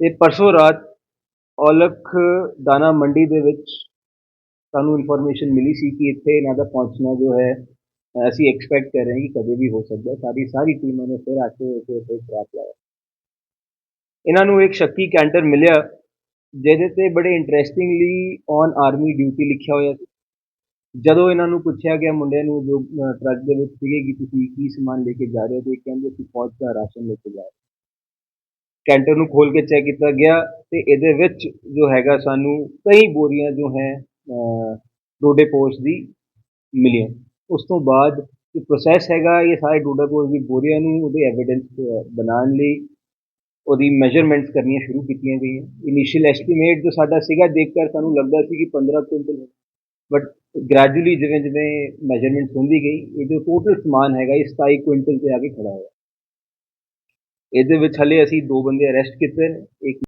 ਤੇ ਪਰਸੋਂ ਰਾਤ ਔਲਖ ਦਾਣਾ ਮੰਡੀ ਦੇ ਵਿੱਚ ਸਾਨੂੰ ਇਨਫੋਰਮੇਸ਼ਨ ਮਿਲੀ ਸੀ ਕਿ ਇੱਥੇ ਇਹਨਾਂ ਦਾ ਪਹੁੰਚਣਾ ਜੋ ਹੈ, ਅਸੀਂ ਐਕਸਪੈਕਟ ਕਰ ਰਹੇ ਹਾਂ ਕਿ ਕਦੇ ਵੀ ਹੋ ਸਕਦਾ ਸਾਡੀ ਸਾਰੀ ਟੀਮਾਂ ਨੇ ਫਿਰ ਆ ਕੇ ਇੱਥੇ ਉੱਥੇ ਟਰੈਪ ਲਾਇਆ। ਇਹਨਾਂ ਨੂੰ ਇੱਕ ਸ਼ੱਕੀ ਕੈਂਟਰ ਮਿਲਿਆ, ਜਿਹਦੇ ਤੇ ਬੜੇ ਇੰਟਰਸਟਿੰਗਲੀ ਔਨ ਆਰਮੀ ਡਿਊਟੀ ਲਿਖਿਆ ਹੋਇਆ ਸੀ। ਜਦੋਂ ਇਹਨਾਂ ਨੂੰ ਪੁੱਛਿਆ ਗਿਆ ਮੁੰਡਿਆਂ ਨੂੰ ਜੋ ਟਰੱਕ ਦੇ ਵਿੱਚ ਸੀਗੇ ਕਿ ਤੁਸੀਂ ਕੀ ਸਮਾਨ ਲੈ ਕੇ ਜਾ ਰਹੇ ਹੋ, ਤੇ ਕਹਿੰਦੇ ਅਸੀਂ ਫੌਜ ਦਾ ਰਾਸ਼ਨ ਲੈ ਕੇ ਜਾ ਰਹੇ ਹਾਂ। ਕੈਂਟਰ ਨੂੰ ਖੋਲ ਕੇ ਚੈੱਕ ਕੀਤਾ ਗਿਆ ਤੇ ਇਹਦੇ ਵਿੱਚ ਜੋ ਹੈਗਾ ਸਾਨੂੰ ਕਈ ਬੋਰੀਆਂ ਜੋ ਹੈ ਅ, ਡੋਡੇ ਪੋਸਟ ਦੀ ਮਿਲੀਆਂ। ਉਸ ਤੋਂ ਬਾਅਦ ਜੋ ਪ੍ਰੋਸੈਸ ਹੈਗਾ ਇਹ ਸਾਰੇ ਡੋਡਾ ਪੋਸ ਦੀ ਬੋਰੀਆਂ ਨੂੰ ਉਹਦੇ ਐਵੀਡੈਂਸ ਬਣਾਉਣ ਲਈ ਉਹਦੀ ਮੈਜ਼ਰਮੈਂਟਸ ਕਰਨੀਆਂ ਸ਼ੁਰੂ ਕੀਤੀਆਂ ਗਈਆਂ। ਇਨੀਸ਼ੀਅਲ ਐਸਟੀਮੇਟ ਜੋ ਸਾਡਾ ਸੀਗਾ ਦੇਖ ਕਰ ਸਾਨੂੰ ਲੱਗਦਾ ਸੀ ਕਿ 15 ਕੁਇੰਟਲ ਬਟ ਗ੍ਰੈਜੂਅਲੀ ਜਿਵੇਂ ਜਿਵੇਂ ਮੈਜ਼ਰਮੈਂਟਸ ਹੁੰਦੀ ਗਈ ਇਹ ਜੋ ਟੋਟਲ ਸਮਾਨ ਹੈਗਾ ਇਹ 27 ਕੁਇੰਟਲ ਤੇ ਆ ਕੇ ਖੜਾ ਹੋਇਆ। ਇਹਦੇ ਵਿੱਚ ਹਾਲੇ ਅਸੀਂ ਦੋ ਬੰਦੇ ਅਰੈਸਟ ਕੀਤੇ ਨੇ ਇੱਕ